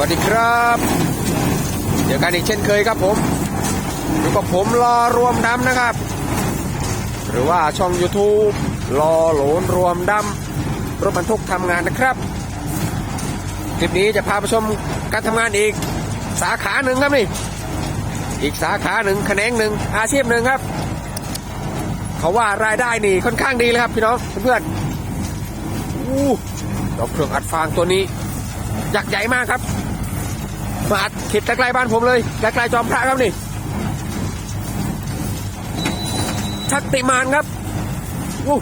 วัสดีครับเจอกันอีกเช่นเคยครับผมอยู่กับผมรอรวมดำนะครับ หรือว่าช่อง YouTube รอโหลนรวมดำรถบรรทุกทำงานนะครับ คลิปนี้จะพาไปชมการทำงานอีกสาขาหนึ่งครับนี่ อีกสาขาหนึ่งแขนงหนึ่งอาชีพหนึ่งครับ เขาว่ารายได้นี่ค่อนข้างดีเลยครับพี่น้องเพื่อนๆอู้ดอกเครื่องอัดฟางตัวนี้ ยักษ์ใหญ่มากครับ มาอัดเขตใกล้ๆบ้านผมเลยใกล้ๆจอมพระครับนี่ชักติมานครับอู้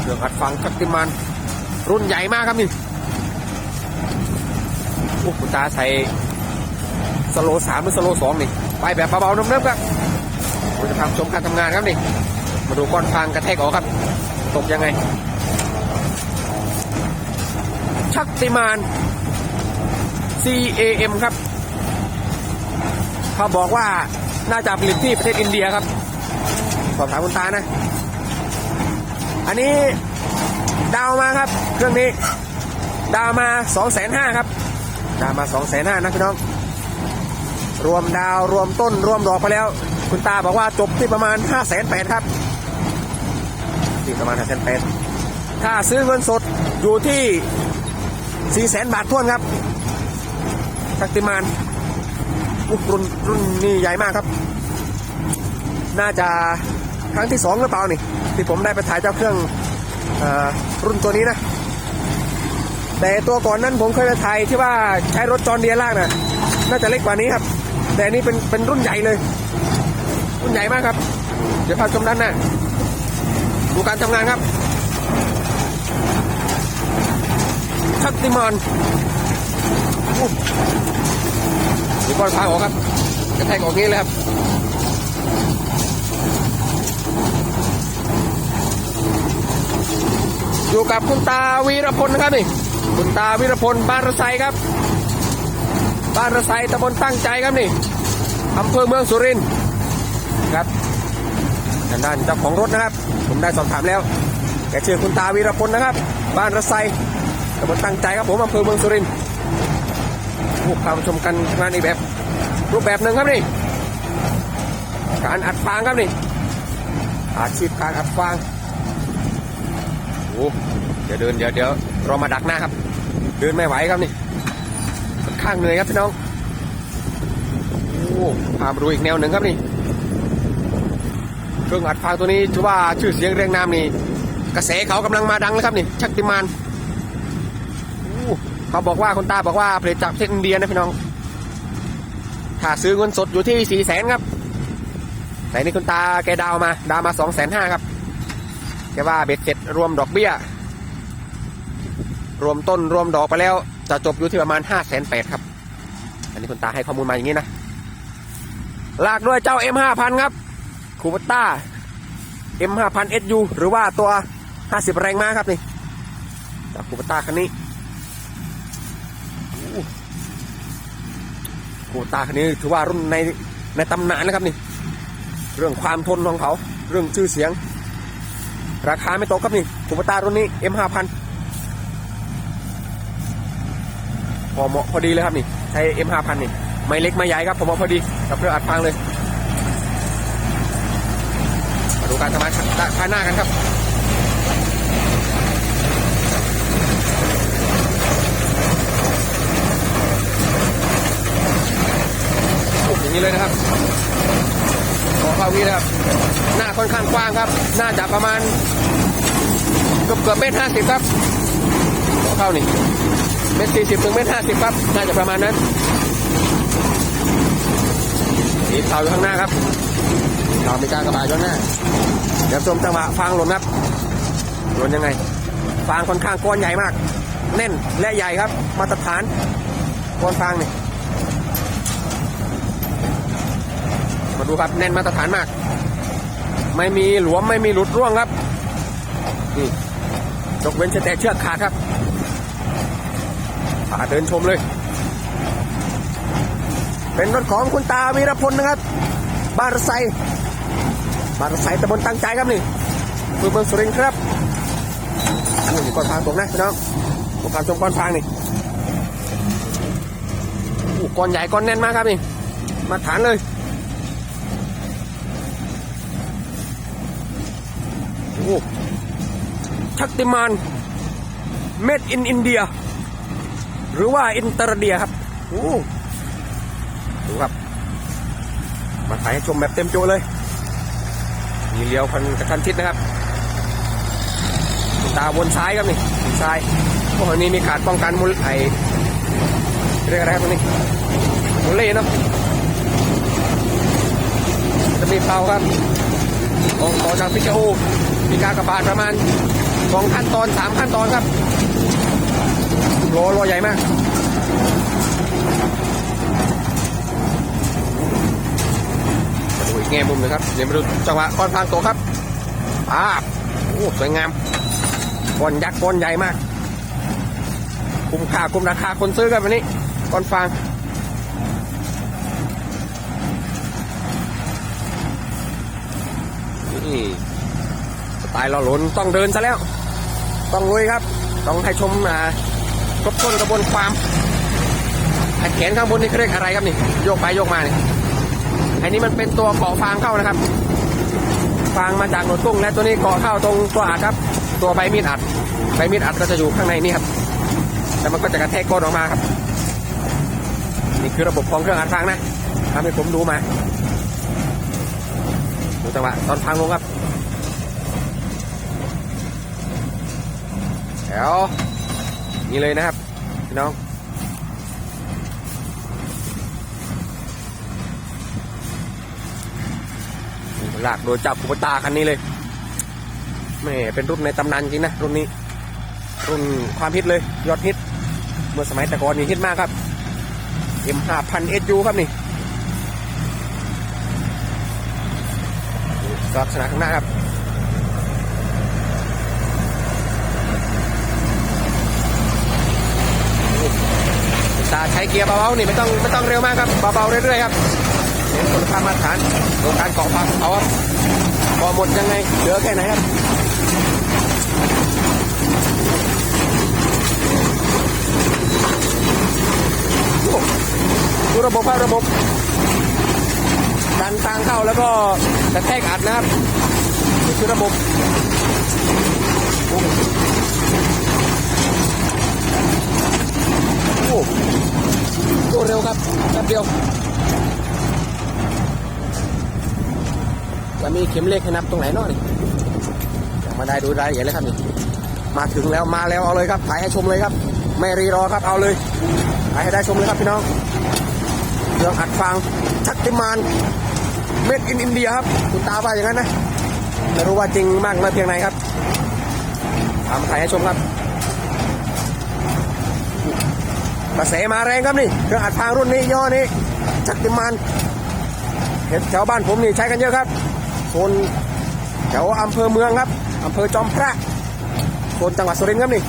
เครื่องอัดฟังชักติมาน รุ่นใหญ่มากครับนี่อู้คุณตาใส่สโลสามหรือสโลสองนี่ ไปแบบเบาๆน้ำๆครับเราจะทำชมการทำงานครับนี่ มาดูก้อนฟางกระแทกออกครับ ตกยังไง ชักติมาน CAM ครับ เขาบอกว่าน่าจะผลิตที่ประเทศอินเดียครับ สอบถามคุณตานะ อันนี้ดาวมาครับ เครื่องนี้ ดาวมา2 5 0 0 0ครับ ดาวมา2 5 0 0 0นะพี่น้อง รวมดาวรวมต้นรวมดอกไปแล้ว คุณตาบอกว่าจบที่ประมาณ5 8 0 0 0ครับ ที่ประมาณ5 8 0 0 0ถ้าซื้อเงินสดอยู่ที่ 4 0 0 0 0บาททวนครับชักติมานอุ๊ยรุ่นรุ่นนี่ใหญ่มากครับ น่าจะครั้งที่สองหรือเปล่านี่ที่ผมได้ไปถ่ายเจ้าเครื่องอรุ่นตัวนี้นะ แต่ตัวก่อนนั้นผมเคยไปถ่ายที่ว่าใช้รถจอนเดียลากนะน่าจะเล็กกว่านี้ครับ แต่นี้เป็นเป็นรุ่นใหญ่เลย รุ่นใหญ่มากครับ เดี๋ยวพาชมด้านหน้าดูการทำงานครับ ชักติมานมีก้อนฟ้าออกครับ กระแทกออกนี้เลยครับอยู่กับคุณตาวีรพลนะครับนี่คุณตาวีรพลบ้านระไซครับ บ้านระไซตำบลตั้งใจครับนี่อำเภอเมืองสุรินทร์ครับทางด้านเจ้าของรถนะครับ ผมได้สอบถามแล้วแกชื่อคุณตาวีรพลนะครับ บ้านระไซ ตำบลตั้งใจครับผมอำเภอเมืองสุรินทร์ผู้พามชมกันงานอีกแบบ รูปแบบหนึ่งครับนี่ การอัดฟางครับนี่อาชีพการอัดฟางโอ้เดี๋ยวเดินเดี๋ยวเดี๋ยวเรามาดักหน้าครับ เดินไม่ไหวครับนี่ค่อนข้างเหนื่อยครับพี่น้องโอ้พามาดูอีกแนวหนึ่งครับนี่เครื่องอัดฟางตัวนี้ถือว่าชื่อเสียงเรียงนามนี่กระแสเขากำลังมาดังแล้วครับนี่ชักติมาน เขาบอกว่าคุณตาบอกว่าผลิตจากประเทศอินเดียนะพี่น้องถ้าซื้อเงินสดอยู่ที่สี่แสนครับ แต่นี่คุณตาแกดาวมาดาวมาสองแสนห้าครับแกว่าเบ็ดเสร็จรวมดอกเบี้ย รวมต้นรวมดอกไปแล้ว จะจบอยู่ที่ประมาณห้าแสนแปดครับ อันนี้คุณตาให้ข้อมูลมาอย่างนี้นะลากด้วยเจ้า M5000 ครับคูปต้า M5000 SU หรือว่าตัว 50 แรงม้าครับนี่จากคูปต้าคันนี้ โหตาคันนี้ถือว่ารุ่นในในตำนานนะครับนี่ เรื่องความทนของเขา เรื่องชื่อเสียง ราคาไม่ตกครับนี่คูปตารุ่นนี้ M5000 พอเหมาะพอดีเลยครับนี่ ใช้ M5000 นี่ ไม่เล็กไม่ใหญ่ครับพอเหมาพอดีกับเรื่องอัดฟางเลย มาดูการทำงานข้างหน้ากันครับ ปลูก อย่างนี้เลยนะครับขอเข้านี้นะครับ หน้าค่อนข้างกว้างครับ หน่าจะประมาณเกือบเกือบเมตรห้าสิบครับขอเข้านี่เมตรสี่สิบถึงเมตรห้าสิบครับ น่าจะประมาณนั้นมีเสาอยู่ข้างหน้าครับเสามีการกระบะอยู่หน้า เดี๋ยวชมจังหวะฟางหล่นครับหล่นยังไง ฟางค่อนข้างก้อนใหญ่มาก แน่นและใหญ่ครับ มาตรฐานก้อนฟางนี่ มา ดูครับแน่นมาตรฐานมาก ไม่มีหลวมไม่มีหลุดร่วงครับนี่ยกเว้นแต่เชือกขาดครับพาเดินชมเลย เป็นรถของคุณตาวีรพลนะครับบารไซบารไซตำบลตั้งใจครับนี่เมือเมืองสุรินทร์ครับนี่ก้อนฟางตกนะพี่น้องผมการชมก้อนฟางนี่กรณ์ใหญ่ก้อนแน่นมากครับนี่ มาฐานเลย ชักติมานเมดอินอินเดีย หรือว่าอินเตอร์เดียครับโอ้ดูครับ มาถ่ายให้ชมแบบเต็มโจเลยมีเลี้ยวคันกระชันชิดนะครับ ตาวนซ้ายครับนี่ซ้ายโอ้โหนี่มีขาดป้องกันมุลไอเรียกอะไรครับตรงนี้มุลเล่เนาะจะมีเปาครับของต่อจากพิกาโอ มีการกระบาดประมาณสองขั้นตอนสามขั้นตอนครับโลโลใหญ่มากมาดูอีกแง่มุมนึงครับเดี๋ยวมาดูจังหวะก้อนฟางโตครับป้าโอ้สวยงามก้อนยักษ์ก้อนใหญ่มาก คุ้มค่าคุ้มราคาคนซื้อกันวันนี้ก้อนฟางนี่ ไตล์เราหลนต้องเดินซะแล้ว ต้องลุยครับ ต้องให้ชมอ่าครบถ้วนกระบวนความแขนข้างบนนี่เขาเรียกอะไรครับนี่โยกไปโยกมาเนี่ยอันนี้มันเป็นตัวเกาะฟางเข้านะครับ ฟางมาจากหนวดตุ้งและตัวนี้เกาะเข้าตรงตัวอัดครับ ตัวใบมีดอัดใบมีดอัดก็จะอยู่ข้างในนี่ครับแต่มันก็จะกระแทกก้นออกมาครับ นี่คือระบบของเครื่องอัดฟางนะทำให้ผมดูมาดูจังหวะตอนฟางลงครับ แถวนี่เลยนะครับพี่น้องหลากโดยจับอุปตาคันนี้เลยแม่เป็นรุ่นในตำนานจริงนะรุ่นนี้ รุ่นความฮิตเลยยอดฮิตเมื่อสมัยแต่ก่อนนี่ฮิตมากครับ M 5 0 0 SU ครับนี่ลักษณะข้างหน้าครับ ตาใช้เกียร์เบาๆนี่ไม่ต้องไม่ต้องเร็วมากครับเบาๆเรื่อยๆครับเน้นคุณภาพมาตรฐานดูการเกาะพักเอาครับพอหมดยังไงเหลือแค่ไหนครับดูระบบครับระบบดันทางเข้าแล้วก็กระแทกอัดนะครับนี่คือระบบโอ้โห โอ้เร็วครับแป๊บ เดียว จะมีเข็มเลขให้นับตรงไหนเนาะนี่ยังมาได้ดูรายละเอียดเลยครับนี่ มาถึงแล้วมาแล้วเอาเลยครับ ถ่ายให้ชมเลยครับ ไม่รีรอครับเอาเลย ถ่ายให้ได้ชมเลยครับพี่น้องเครื่องอัดฟางชักติมานเม็ดอินอินเดียครับคุณตาว่าอย่างนั้นนะไม่รู้ว่าจริงมากน้อยเพียงไหนครับทำถ่ายให้ชมครับ กระแสมาแรงครับนี่เครื่องอัดฟางรุ่นนี้ย่อนี้ชักติมานเห็นแถวบ้านผมนี่ใช้กันเยอะครับโซนแถวอำเภอเมืองครับอำเภอจอมพระโซนจังหวัดสุรินทร์ครับนี่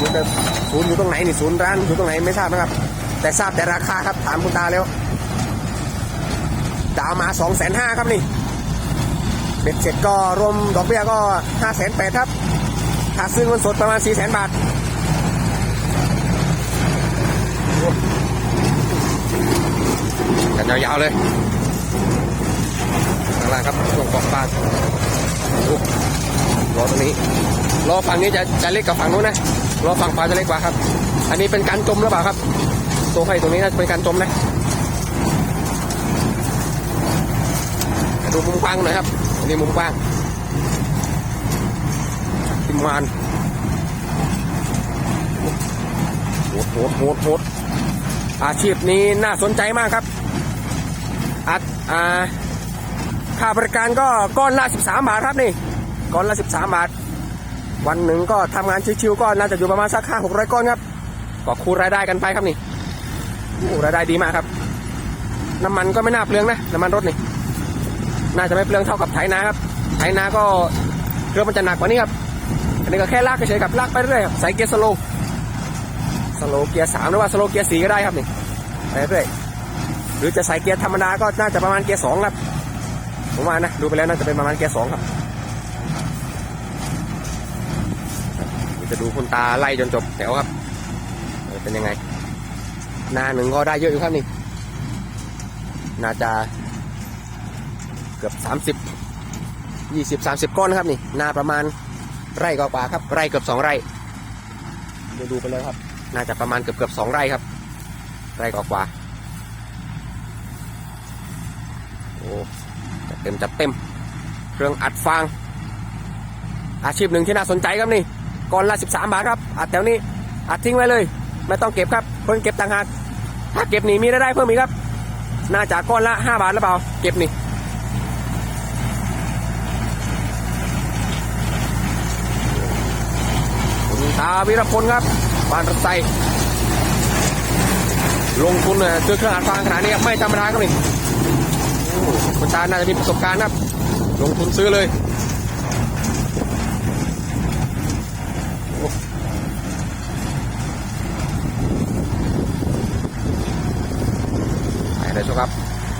มันจะศูนย์อยู่ตรงไหนนี่ศูนย์ร้านอยู่ตรงไหนไม่ทราบนะครับ แต่ทราบแต่ราคาครับถามคุณตาแล้วดาวมาสองแสนห้าครับนี่เบ็ดเสร็จก็รวมดอกเบี้ยก็ห้าแสนแปดครับค่าซื้อเงินสดประมาณสี่แสนบาท กันยาวๆเลยข้างล่างครับช่วงเกาะกลางรอตรงนี้รอฝั่งนี้จะจะเล็กกับฝั่งนู้นนะรอฝั่งขวาจะเล็กกว่าครับ อันนี้เป็นการจมหรือเปล่าครับ ตัวไฟตรงนี้น่าจะเป็นการจมนะดูมุมกว้างหน่อยครับอันนี้มุมกว้างติมานโหดโหดโหดโหด อาชีพนี้น่าสนใจมากครับ อัดอ่าค่าบริการก็ก้อนละ13 บาทครับนี่ ก้อนละ 13 บาท วันหนึ่งก็ทำงานชิวๆก็น่าจะอยู่ประมาณสักห้าหกร้อยก้อนครับ ก็คูณรายได้กันไปครับนี่โอ้รายได้ดีมากครับ น้ำมันก็ไม่น่าเปลืองนะน้ำมันรถนี่ น่าจะไม่เปลืองเท่ากับไถนาครับ ไถนาก็เครื่องมันจะหนักกว่านี้ครับ อันนี้ก็แค่ลากเฉยๆกับลากไปเรื่อยใส่เกียร์สโลว สโลเกียร์สามหรือว่าสโลเกียร์สี่ก็ได้ครับนี่ไปเรื่อยหรือจะใส่เกียร์ธรรมดาก็น่าจะประมาณเกียร์สองครับผมว่านะดูไปแล้วน่าจะเป็นประมาณเกียร์สองครับเดี๋ยวจะดูคุณตาไล่จนจบแถวครับเป็นยังไงนาหนึ่งก็ได้เยอะอยู่ครับนี่น่าจะเกือบสามสิบยี่สิบสามสิบก้อนครับนี่นาประมาณไร่กว่าครับ ไร่เกือบสองไร่เดี๋ยวดูไปเลยครับ น่าจะประมาณเกือบเกือบสองไร่ครับ ไร่กว่าๆโอ้จัดเต็มจัดเต็ม เครื่องอัดฟาง อาชีพหนึ่งที่น่าสนใจครับนี่ก้อนละ13บสามบาทครับ อัดแถวนี้ อัดทิ้งไว้เลย ไม่ต้องเก็บครับคนเก็บต่างหาก ถ้าเก็บนี่มีรายได้เพิ่มอีกครับ น่าจะก้อนละ5บาทหรือเปล่า เก็บนี่ตาวิรพลครับ บ้านรถไซลงทุนเนี่ยซื้อเครื่องอัดฟางขนาดนี้ไม่ธรรมดาครับนี่คุณตาน่าจะมีประสบการณ์ครับ ลงทุนซื้อเลยไปเลยชมครับ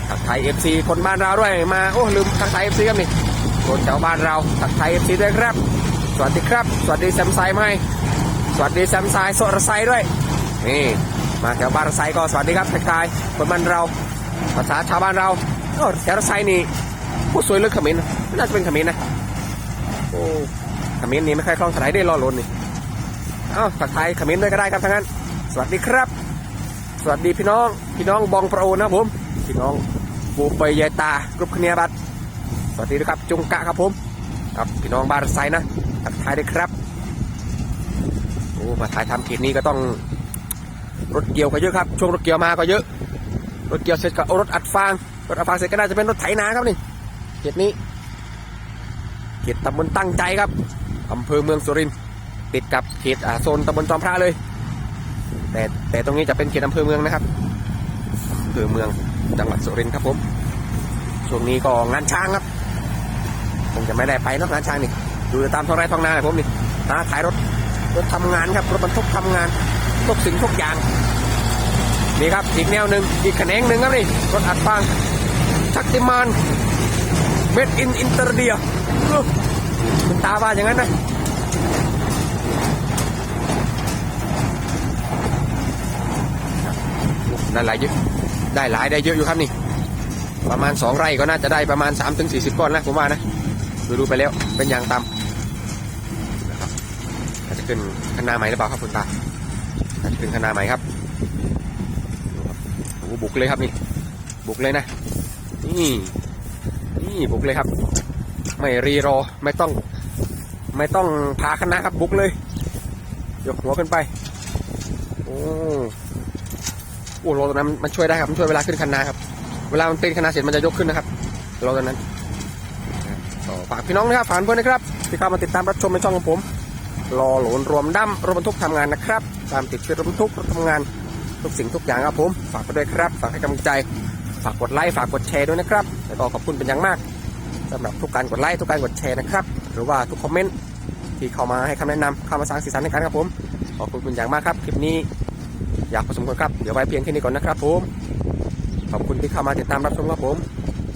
ทักไทยเอฟซีคนบ้านเราด้วยมา โอ้ลืมทักไทยเอฟซีครับนี่คนแถวบ้านเราทักไทยเอฟซีด้วยครับ สวัสดีครับ สวัสดีแซมไซไหม วัสดีแซมไซโซรไซด้วย นี่ มาแถวบ้านไซก็สวัสดีครับทักทายคนบ้านเรา ภาษาชาวบ้านเราโอ้แถวไซนี่ผู้สวยเลือกขมิ้นน่าจะเป็นขมิ้นนะ โอ้ขมิ้นนี่ไม่ค่อยคล่องสไลด์ได้รอล้นนี่ เอ้าทักทายขมิ้นด้วยก็ได้ครับทั้งนั้น สวัสดีครับ สวัสดีพี่น้อง พี่น้องบองประโอนนะผม พี่น้องปูเปยยายตากรุปคเนียบัตสวัสดีครับ จุงกะครับผม ครับพี่น้องบานไซนะทักทายด้วยครับ โอ้มาถ่ายทำเขตนี้ก็ต้องรถเกี่ยวก็เยอะครับ ช่วงรถเกี่ยวมาก็เยอะ รถเกี่ยวเสร็จก็เอารถอัดฟาง รถอัดฟางเสร็จก็น่าจะเป็นรถไถนาครับนี่เขตนี้เขตตำบลตั้งใจครับอำเภอเมืองสุรินทร์ติดกับเขตโซนตำบลจอมพระเลย แต่แต่ตรงนี้จะเป็นเขตอำเภอเมืองนะครับอำเภอเมืองจังหวัดสุรินทร์ครับผม ช่วงนี้ก็งานช้างครับคงจะไม่ได้ไปนอกงานช้างนี่ ดูตามท้องไร่ท้องนาผมนี่ตาขายรถ รถทำงานครับรถบรรทุกทำงานทุกสิ่งทุกอย่างนี่ครับอีกแนวหนึ่งอีกแขนงหนึ่งครับนี่รถอัดฟางชักติมานเม็ดอินอินเตอร์เดียคุณตาว่าอย่างนั้นนะได้หลายเยอะได้หลายได้เยอะอยู่ครับนี่ ประมาณสองไร่ก็น่าจะได้ประมาณ3าถึงสีก้อนนะผมว่านะดูดูไปแล้วเป็นอย่างต่ำนะครับอาจจะ ขึ้นคณาใหม่หรือเปล่าครับคุณตาอาจจะขึ้นคณาใหม่ครับบโอ้โหบุกเลยครับนี่ บุกเลยนะ นี่นี่บุกเลยครับ ไม่รีรอไม่ต้อง ไม่ต้องพาคณะครับบุกเลยยกหัวขึ้นไป โอ้โอ้โลตัวนั้นมันช่วยได้ครับมันช่วยเวลาขึ้นคันนาครับ เวลามันเป็นคันนาเสร็จมันจะยกขึ้นนะครับโลตัวนั้นฝากพี่น้องนะครับฝากเพื่อนนะครับที่เข้ามาติดตามรับชมในช่องของผม รอโหลนรวมดั้มรถบรรทุกทำงานนะครับ ตามติดชื่อรถบรรทุกรถทำงานทุกสิ่งทุกอย่างครับผมฝากไปด้วยครับฝากให้กำลังใจ ฝากกดไลค์ฝากกดแชร์ด้วยนะครับแล้วก็ขอบคุณเป็นอย่างมากสำหรับทุกการกดไลค์ทุกการกดแชร์นะครับ หรือว่าทุกคอมเมนต์ที่เข้ามาให้คำแนะนำเข้ามาสร้างสีสันในการครับผมขอบคุณเป็นอย่างมากครับคลิปนี้อยากพอสมควรครับเดี๋ยวไว้เพียงแค่นี้ก่อนนะครับผมขอบคุณที่เข้ามาติดตามรับชมครับผม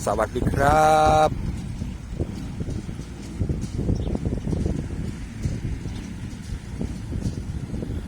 สวัสดีครับ